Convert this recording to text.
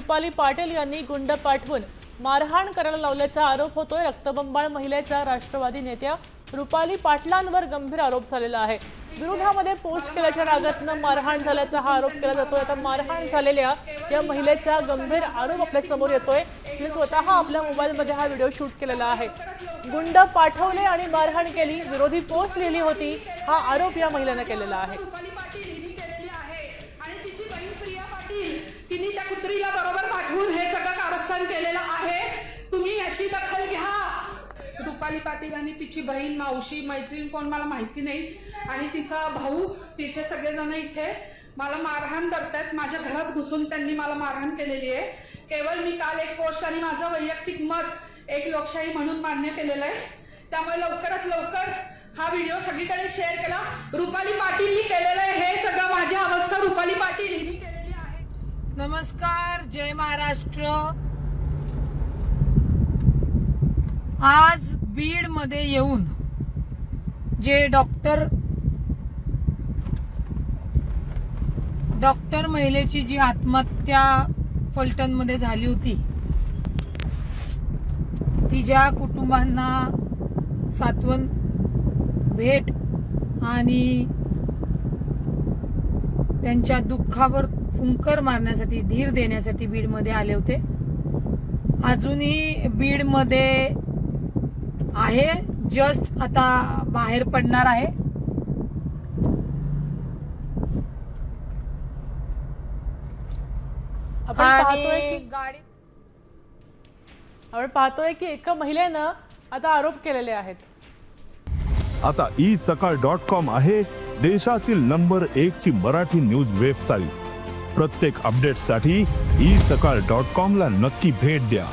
रुपाली पाटील यांनी गुंड पाठवून मारहाण करायला लावल्याचा आरोप होतोय. रक्तबंबाळ महिलेच्या राष्ट्रवादी नेत्या रुपाली पाटलांवर गंभीर आरोप झालेला आहे. विरोधामध्ये पोस्ट केल्याच्या रागातनं मारहाण झाल्याचा हा आरोप केला जातोय. आता मारहाण झालेल्या या महिलेचा गंभीर आरोप आपल्यासमोर येतोय. तिने स्वतः आपल्या मोबाईलमध्ये हा व्हिडिओ शूट केलेला आहे. गुंड पाठवले आणि मारहाण केली. विरोधी पोस्ट लिहिली होती. हा आरोप या महिलेनं केलेला आहे रुपाली पाटील हिने केलेली आहे आणि तिची बहीण प्रिया पाटील तिने त्या कुत्रीला बरोबर पाठवून हे सगळं केलेलं आहे. तुम्ही याची दखल घ्या. रुपाली पाटील आणि तिची बहीण मावशी मैत्रीण कोण मला माहिती नाही. आणि तिचा भाऊ तिचे सगळेजण इथे मला मारहाण करतायत. माझ्या घरात घुसून त्यांनी मला मारहाण केलेली आहे. केवळ मी काल एक पोस्ट आणि माझं वैयक्तिक मत एक लोकशाही म्हणून मान्य केलेलं आहे. त्यामुळे लवकरात लवकर हा व्हिडिओ सगळीकडे शेअर केला. रुपाली पाटीलनी केलेलं आहे. हे सगळं माझी अवस्था रुपाली पाटील. हिने केलेली आहे नमस्कार. जय महाराष्ट्र. आज बीडमध्ये येऊन जे डॉक्टर डॉक्टर महिलेची जी आत्महत्या फलटणमध्ये झाली होती तिच्या कुटुंबांना सात्वन भेट आणि त्यांच्या दुःखावर फुंकर मारण्यासाठी धीर देण्यासाठी बीडमध्ये आले होते. अजूनही बीडमध्ये आहे. जस्ट आता बाहेर पडणार आहे. आपण पाहतोय आणि की गाडी आपण पाहतोय की एका महिलेनं आता आरोप केलेले आहेत. आता ई सकाळ डॉट कॉम आहे देशातील नंबर एक ची मराठी न्यूज वेबसाईट. प्रत्येक अपडेटसाठी ई सकाळ डॉट कॉम ला नक्की भेट द्या.